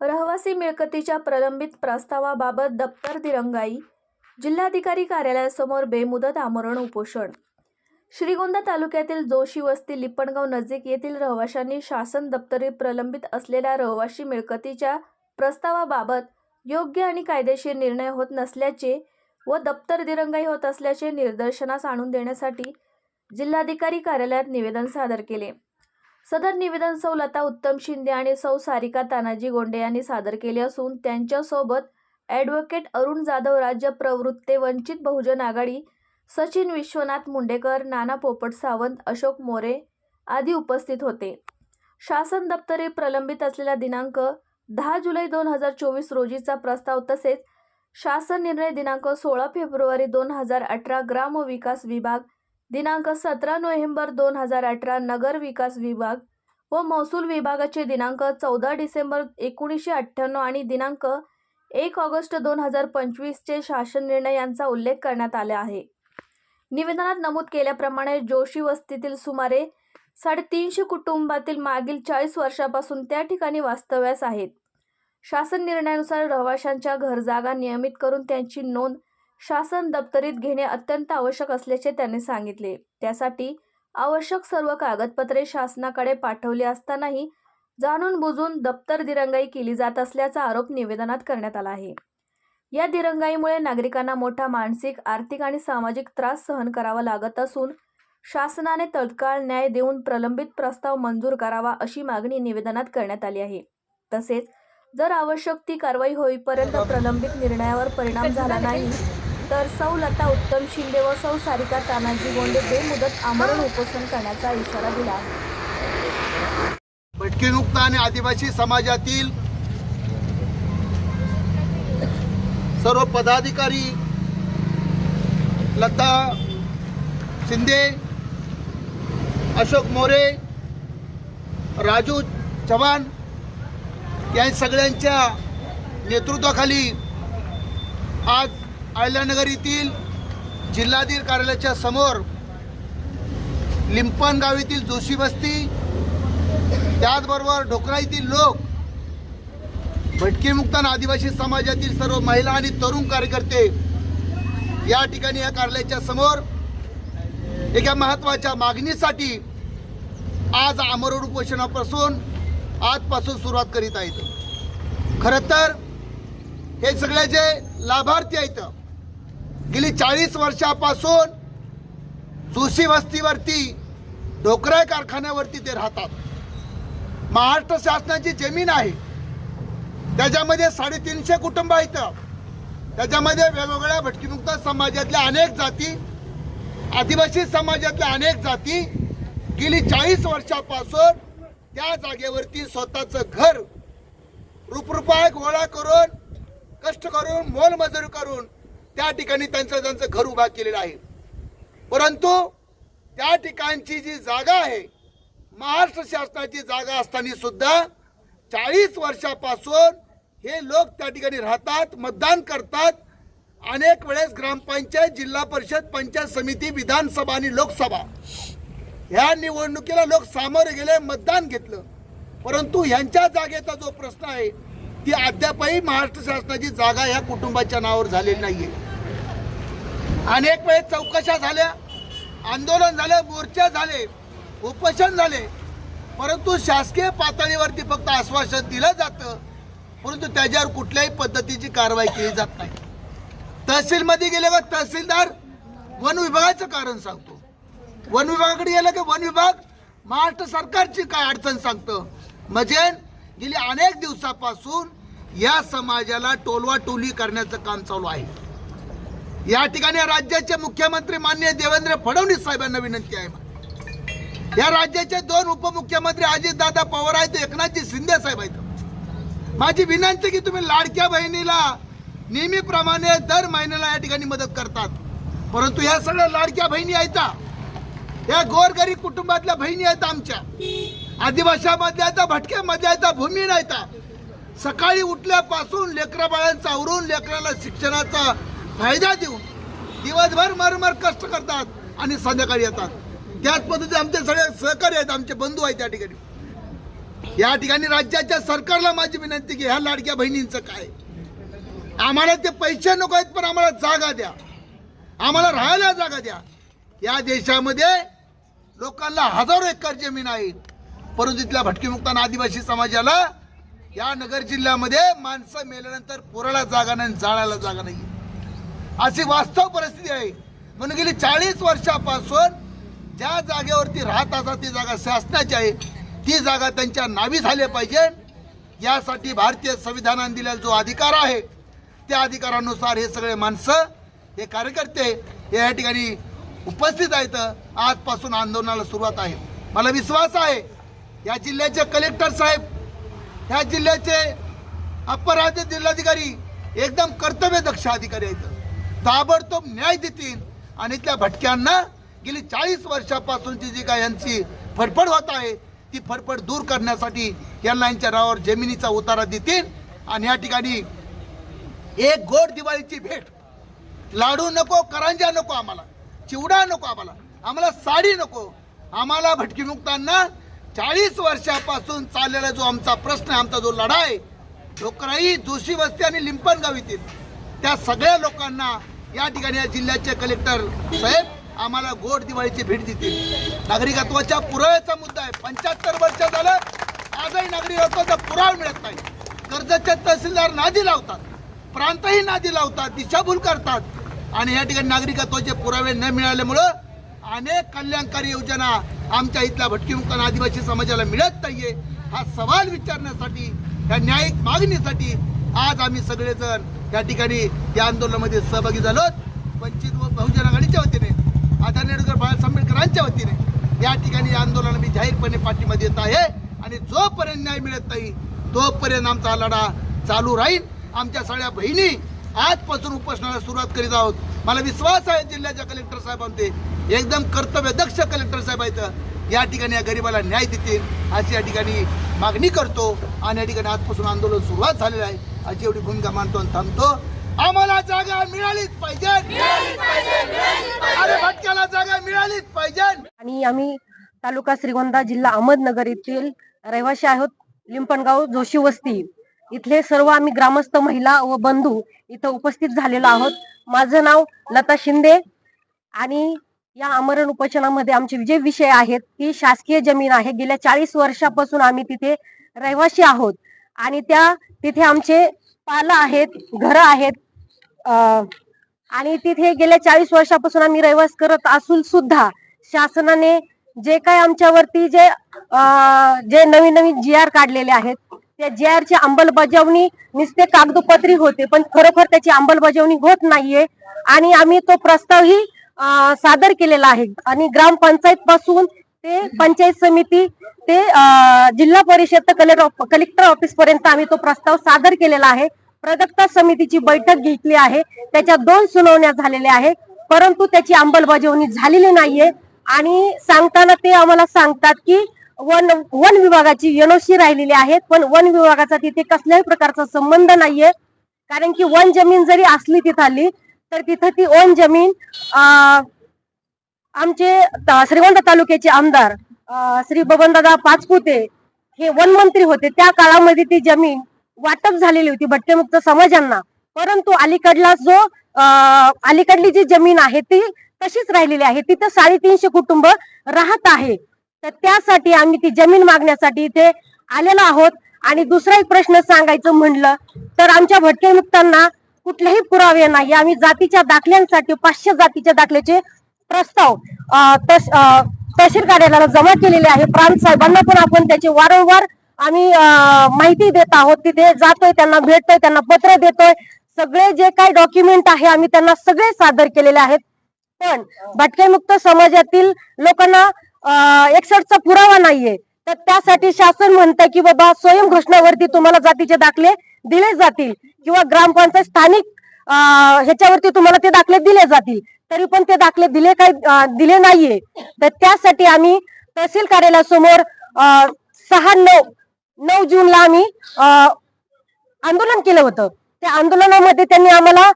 रहवासी मिळकतीच्या प्रलंबित प्रस्तावाबाबत दप्तर दिरंगाई जिल्हाधिकारी कार्यालयासमोर बेमुदत आमरण उपोषण. श्रीगोंदा तालुक्यातील जोशी वस्ती लिपणगाव नजीक येथील रहिवाशांनी शासन दप्तरी प्रलंबित असलेल्या रहिवाशी मिळकतीच्या प्रस्तावाबाबत योग्य आणि कायदेशीर निर्णय होत नसल्याचे व दप्तर दिरंगाई होत असल्याचे निदर्शनास आणून देण्यासाठी जिल्हाधिकारी कार्यालयात निवेदन सादर केले. सदर निवेदन सौ लता उत्तम शिंदे आणि सौ सारिका तानाजी गोंडे यांनी सादर केले असून त्यांच्यासोबत ॲडव्होकेट अरुण जाधव राज्य प्रवृत्ते वंचित बहुजन आघाडी सचिन विश्वनाथ मुंडेकर नाना पोपट सावंत अशोक मोरे आदी उपस्थित होते. शासन दप्तरे प्रलंबित असलेला दिनांक दहा जुलै दोन हजार चोवीस रोजीचा प्रस्ताव तसेच शासन निर्णय दिनांक सोळा फेब्रुवारी दोन हजार अठरा ग्रामविकास विभाग दिनांक सतरा नोव्हेंबर दोन हजार अठरा नगर विकास विभाग व महसूल विभागाचे दिनांक चौदा डिसेंबर एकोणीसशे अठ्ठ्याण्णव आणि दिनांक एक ऑगस्ट दोन हजार पंचवीसचे शासन निर्णय यांचा उल्लेख करण्यात आला आहे. निवेदनात नमूद केल्याप्रमाणे जोशी वस्तीतील सुमारे साडेतीनशे कुटुंबातील मागील चाळीस वर्षापासून त्या ठिकाणी वास्तव्यास आहेत. शासन निर्णयानुसार रहिवाशांच्या घरजागा नियमित करून त्यांची नोंद शासन दप्तरीत घेणे अत्यंत आवश्यक असल्याचे त्यांनी सांगितले. त्यासाठी आवश्यक सर्व कागदपत्रे शासनाकडे पाठवली असतानाही जाणून बुजून दप्तर दिरंगाई केली जात असल्याचा आरोप निवेदनात करण्यात आला आहे. या दिरंगाईमुळे नागरिकांना मोठा मानसिक आर्थिक आणि सामाजिक त्रास सहन करावा लागत असून शासनाने तत्काळ न्याय देऊन प्रलंबित प्रस्ताव मंजूर करावा अशी मागणी निवेदनात करण्यात आली आहे. तसेच जर आवश्यक ती कारवाई होईपर्यंत प्रलंबित निर्णयावर परिणाम झाला नाही तर सौ लता उत्तम शिंदे व सौ सारिका तानाजी गोंडे बेमुदत आमरण उपोषण करण्याचा इशारा दिला. आहे भटकीमुक्त आणि आदिवासी समाजातील सर्व पदाधिकारी लता शिंदे अशोक मोरे राजू चव्हाण या सगळ्यांच्या नेतृत्वाखाली आज अहिल्यानगर येथील जिल्हाधीर कार्यालयाच्या समोर लिंपण गाव येथील जोशी वस्ती त्याचबरोबर ढोकरा येथील लोक भटकीमुक्त आदिवासी समाजातील सर्व महिला आणि तरुण कार्यकर्ते या ठिकाणी या कार्यालयाच्या समोर एका महत्त्वाच्या मागणीसाठी आज आमरण उपोषणापासून आजपासून सुरुवात करीत आहेत. खरं तर हे सगळे जे लाभार्थी आहेत गेली चाळीस वर्षापासून जोशी वस्तीवरती ढोकराय कारखान्यावरती ते राहतात. महाराष्ट्र शासनाची जमीन आहे. त्याच्यामध्ये साडेतीनशे कुटुंब आहेत. त्याच्यामध्ये वेगवेगळ्या भटकीमुक्त समाजातल्या अनेक जाती आदिवासी समाजातल्या अनेक जाती गेली चाळीस वर्षापासून त्या जागेवरती स्वतःचं घर रुपरुपाय गोळा करून कष्ट करून मोलमजुरी करून त्या ठिकाणी त्यांचं त्यांचं घर उभा केलेलं आहे. परंतु त्या ठिकाणची जी जागा आहे महाराष्ट्र शासनाची जागा असताना सुद्धा चाळीस वर्षापासून हे लोक त्या ठिकाणी राहतात मतदान करतात. अनेक वेळेस ग्रामपंचायत जिल्हा परिषद पंचायत समिती विधानसभा आणि लोकसभा ह्या निवडणुकीला लोक सामोरे गेले मतदान घेतलं. परंतु ह्यांच्या जागेचा जो प्रश्न आहे ती अद्यापही महाराष्ट्र शासनाची जागा ह्या कुटुंबाच्या नावावर झालेली नाही आहे अनेक वेळेस चौकशा झाल्या आंदोलन झालं मोर्चा झाले उपोषण झाले. परंतु शासकीय पातळीवरती फक्त आश्वासन दिलं जातं परंतु त्याच्यावर कुठल्याही पद्धतीची कारवाई केली जात नाही. तहसीलमध्ये गेले का तहसीलदार वन विभागाचं कारण सांगतो. वन विभागाकडे गेलं की वन विभाग महाराष्ट्र सरकारची काय अडचण सांगतं? म्हणजे गेली अनेक दिवसापासून या समाजाला टोलवा टोली करण्याचं काम चालू आहे. या ठिकाणी राज्याचे मुख्यमंत्री माननीय देवेंद्र फडणवीस साहेबांना विनंती आहे. या राज्याचे दोन उपमुख्यमंत्री अजितदादा पवार आहेत एकनाथजी शिंदे साहेब आहेत. माझी विनंती की तुम्ही लाडक्या बहिणीला नेहमीप्रमाणे दर महिन्याला या ठिकाणी मदत करतात. परंतु ह्या सगळ्या लाडक्या बहिणी आहेत या गोरगरीब कुटुंबातल्या बहिणी आहेत आमच्या. आदिवासामधल्या आहेत भटक्यामधल्या आहेत भूमी आहेत सकाळी उठल्यापासून लेकरा बाळांचा आवरून लेकराला शिक्षणाचा फायदा देऊन दिवसभर मरमर कष्ट करतात आणि संध्याकाळी येतात. त्याच पद्धतीने आमचे सगळे सहकारी आहेत आमचे बंधू आहेत त्या ठिकाणी. या ठिकाणी राज्याच्या सरकारला माझी विनंती की ह्या लाडक्या बहिणींचं काय? आम्हाला ते पैसे नको आहेत पण आम्हाला जागा द्या. आम्हाला राहायला जागा द्या. या देशामध्ये लोकांना हजारो एकर जमीन आहे. परंतु इथल्या भटकीमुक्तान आदिवासी समाजाला या नगर जिल्ह्यामध्ये माणसं मेल्यानंतर पुराला जागा नाही जाळायला जागा नाही अशी वास्तव परिस्थिती आहे. म्हणून गेली चाळीस वर्षापासून ज्या जागेवरती राहत असा ती जागा शासनाची आहे. ती जागा त्यांच्या नावी झाली पाहिजे. यासाठी भारतीय संविधानाने दिलेला जो अधिकार आहे त्या अधिकारानुसार हे सगळे माणसं हे कार्यकर्ते हे या ठिकाणी उपस्थित आहेत. आजपासून आंदोलनाला सुरुवात आहे. मला विश्वास आहे या जिल्ह्याचे कलेक्टर साहेब ह्या जिल्ह्याचे अप्पर राज्य जिल्हाधिकारी एकदम कर्तव्यदक्ष अधिकारी आहेत. ताबडतोब न्याय देतील. आणि त्या भटक्यांना गेली चाळीस वर्षापासूनची जी काय यांची फडफड होत आहे ती फडफड दूर करण्यासाठी यांना यांच्या नावावर जमिनीचा उतारा देतील. आणि या ठिकाणी एक गोड दिवाळीची भेट. लाडू नको करंजा नको आम्हाला. चिवडा नको आम्हाला. आम्हाला साडी नको. आम्हाला भटकी मुक्तांना चाळीस वर्षापासून चाललेला जो आमचा प्रश्न आमचा जो लढा आहे डोकराई जोशी वस्ती आणि लिंपणगाव येथील त्या सगळ्या लोकांना या ठिकाणी या जिल्ह्याचे कलेक्टर साहेब आम्हाला गोड दिवाळीची भेट देतील. नागरिकत्वाच्या पुराव्याचा मुद्दा आहे. पंच्याहत्तर वर्ष झालं आजही नागरिकत्वाचा पुरावा मिळत नाही. कर्जाचे तहसीलदार नादी लावतात. प्रांतही नादी लावतात. दिशाभूल करतात. आणि या ठिकाणी नागरिकत्वाचे पुरावे न मिळाल्यामुळं अनेक कल्याणकारी योजना आमच्या इथल्या भटकीमुक्त आदिवासी समाजाला मिळत नाहीये. हा सवाल विचारण्यासाठी या न्यायिक मागणीसाठी आज आम्ही सगळेजण या ठिकाणी या आंदोलनामध्ये सहभागी झालो वंचित व बहुजन आघाडीच्या वतीने आदरणीय डॉक्टर बाळासाहेब आंबेडकरांच्या वतीने या ठिकाणी आंदोलन मी जाहीरपणे पाठिंबा देत आहे. आणि जोपर्यंत न्याय मिळत नाही तोपर्यंत आमचा लढा चालू राहील. आमच्या सगळ्या बहिणी आजपासून उपोषणाला सुरुवात करीत आहोत. मला विश्वास आहे जिल्ह्याच्या कलेक्टर साहेबांचे. एकदम कर्तव्यदक्ष कलेक्टर साहेब आहेत. या ठिकाणी या गरिबाला न्याय देतील अशी या ठिकाणी मागणी करतो आणि या ठिकाणी आजपासून आंदोलन सुरुवात झालेलं आहे. अशी एवढी भूमिका मानतो आणि थांबतो. आम्हाला जागा मिळालीच पाहिजे. अरे भटक्याला जागा मिळालीच पाहिजे. आणि आम्ही तालुका श्रीगोंदा जिल्हा अहमदनगर येथील रहिवासी आहोत लिंपणगाव जोशी वस्ती. इथले सर्व आम्ही ग्रामस्थ महिला व बंधू इथं उपस्थित झालेलो आहोत. माझं नाव लता शिंदे आणि या आमरण उपोषणामध्ये आमचे जे विषय आहेत ती शासकीय जमीन आहे. गेल्या चाळीस वर्षापासून आम्ही तिथे रहिवासी आहोत. आणि त्या तिथे आमचे पाला आहेत घर आहेत. अं, आणि तिथे गेल्या चाळीस वर्षापासून आम्ही रहिवास करत असून सुद्धा शासनाने जे काय आमच्यावरती जे अं, जे नवीन नवीन जी आर काढलेले आहेत त्या जी आर ची अंमलबजावणी नुसते कागदोपत्री होते पण खरोखर त्याची अंमलबजावणी होत नाहीये. आणि आम्ही तो प्रस्तावही सादर केलेला आहे. आणि ग्रामपंचायत पासून ते पंचायत समिती ते जिल्हा परिषद तर कलेक्टर कलेक्टर ऑफिस पर्यंत आम्ही तो प्रस्ताव सादर केलेला आहे. प्रदत्ता समितीची बैठक घेतली आहे. त्याच्या दोन सुनावण्या झालेल्या आहे परंतु त्याची अंमलबजावणी झालेली नाहीये. आणि सांगताना ते आम्हाला सांगतात की वन वन विभागाची एनओसी राहिलेली आहे पण वन विभागाचा तिथे कसल्याही प्रकारचा संबंध नाहीये. कारण की वन जमीन जरी असली तिथली तर तिथं ती ओन जमीन आमचे श्रीवंत श्रीगोंदा तालुक्याचे आमदार श्री बबनदादा पाचपुते हे वन मंत्री होते. त्या काळामध्ये ती जमीन वाटप झालेली होती भटकेमुक्त समाजांना. परंतु अलीकडला जो अलीकडली जी जमीन आहे ती तशीच राहिलेली आहे. तिथं साडेतीनशे कुटुंब राहत आहे. तर त्यासाठी आम्ही ती जमीन मागण्यासाठी इथे आलेलो आहोत. आणि दुसरा एक प्रश्न सांगायचं म्हणलं तर आमच्या भटकेमुक्तांना कुठलेही पुरावे नाही. आम्ही जातीच्या दाखल्यांसाठी पाचशे जातीच्या दाखल्याचे प्रस्ताव तहसील कार्यालयाला जमा केलेले आहे. प्रांत साहेबांना पण आपण त्याचे वारंवार आम्ही माहिती देत आहोत. तिथे जातोय त्यांना भेटतोय त्यांना पत्र देतोय. सगळे जे काही डॉक्युमेंट आहे आम्ही त्यांना सगळे सादर केलेले आहेत. पण भटकेमुक्त समाजातील लोकांना एकसठचा पुरावा नाहीये. तर त्यासाठी शासन म्हणतं की बाबा स्वयंघोषणावरती तुम्हाला जातीचे दाखले दिले जातील. किंवा ग्रामपंचायत स्थानिक ह्याच्यावरती तुम्हाला ते दाखले दिले जातील. तरी पण ते दाखले दिले काही दिले नाहीये. तर त्यासाठी आम्ही तहसील कार्यालयासमोर सहा नऊ नऊ जूनला आम्ही अं, आंदोलन केलं होतं. त्या आंदोलनामध्ये त्यांनी आम्हाला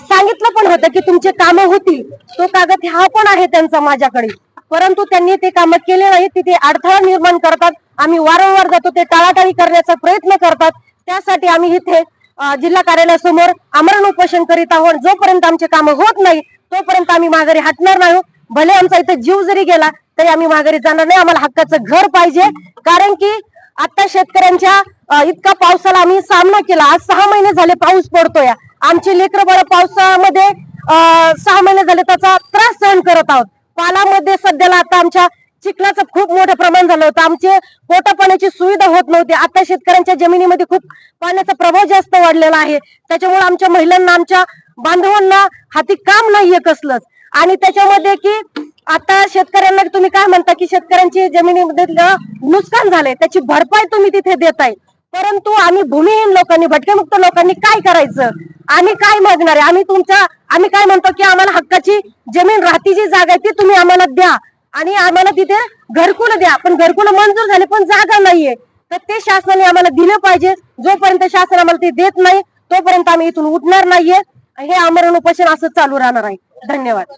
सांगितलं पण होतं की तुमचे कामं होतील. तो कागद हा पण आहे त्यांचा माझ्याकडे. परंतु त्यांनी ते कामं केले नाही तिथे अडथळा निर्माण करतात. आम्ही वारंवार जातो. ते टाळाटाळी करण्याचा प्रयत्न करतात. त्यासाठी आम्ही इथे जिल्हा कार्यालयासमोर आमरण उपोषण करीत आहोत. जोपर्यंत आमचे काम होत नाही तोपर्यंत आम्ही माघारी हटणार नाही. भले आमचा इथे जीव जरी गेला तरी आम्ही माघारी जाणार नाही. आम्हाला हक्काचं घर पाहिजे. कारण की आता शेतकऱ्यांच्या इतका पावसाला आम्ही सामना केला. आज सहा महिने झाले पाऊस पडतोय. आमची लेकर बाळ पावसामध्ये अं सहा महिने झाले त्याचा त्रास सहन करत आहोत. पालामध्ये सध्याला आता आमच्या चिखलाचं खूप मोठं प्रमाण झालं होतं. आमचे पोटा पाण्याची सुविधा होत नव्हती. आता शेतकऱ्यांच्या जमिनीमध्ये खूप पाण्याचा प्रभाव जास्त वाढलेला आहे. त्याच्यामुळे आमच्या महिलांना आमच्या बांधवांना हाती काम नाहीये कसलंच. आणि त्याच्यामध्ये की आता शेतकऱ्यांना तुम्ही काय म्हणता की शेतकऱ्यांची जमिनीमध्ये नुकसान झालंय? त्याची भरपाई तुम्ही तिथे देताय. परंतु आम्ही भूमिहीन लोकांनी भटकेमुक्त लोकांनी काय करायचं? आम्ही काय मागणार आहे? आम्ही तुमच्या आम्ही काय म्हणतो की आम्हाला हक्काची जमीन राहती जी जागा आहे ती तुम्ही आम्हाला द्या. आणि आम्हाला तिथे घरकुल द्या. पण घरकुल मंजूर झाले पण जागा नाहीये. तर ते शासनाने आम्हाला दिलं पाहिजे. जोपर्यंत शासन आम्हाला ते देत नाही तोपर्यंत आम्ही इथून उठणार नाहीये. हे आमरण उपोषण असं चालू राहणार आहे. धन्यवाद.